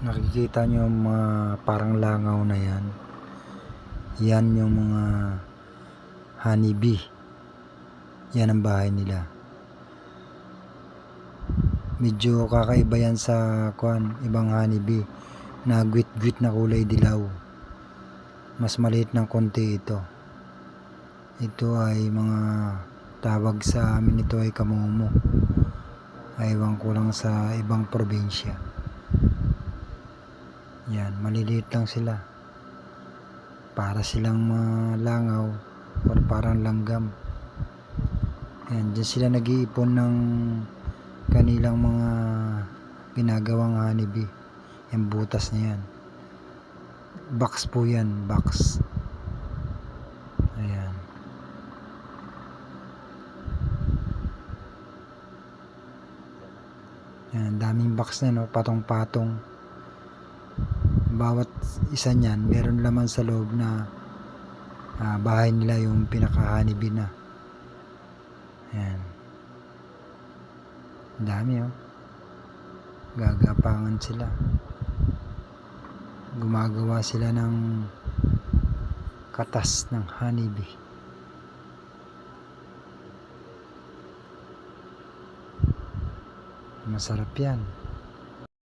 nakikita nyo yung mga parang langaw na yan. Yan yung mga honeybee. Yan ang bahay nila. Medyo kakaiba yan sa kwan ibang honeybee na gwit-gwit na kulay dilaw. Mas maliit ng konti ito. Ito ay mga tawag sa amin ito ay kamomo aywan ko lang sa ibang probinsya yan, maliliit lang sila. Para silang mga langaw or parang langgam. Yan, dyan sila nag-iipon ng kanilang mga ginagawang honeybee. Yung butas na yan. Box po yan, box. Ayan. Yan, daming box na no, patong-patong bawat isa niyan meron laman sa loob na ah, bahay nila yung pinaka-honeybee na. Ayan. Dami oh. Gagapangan sila. Gumagawa sila ng katas ng honeybee. Masarap yan.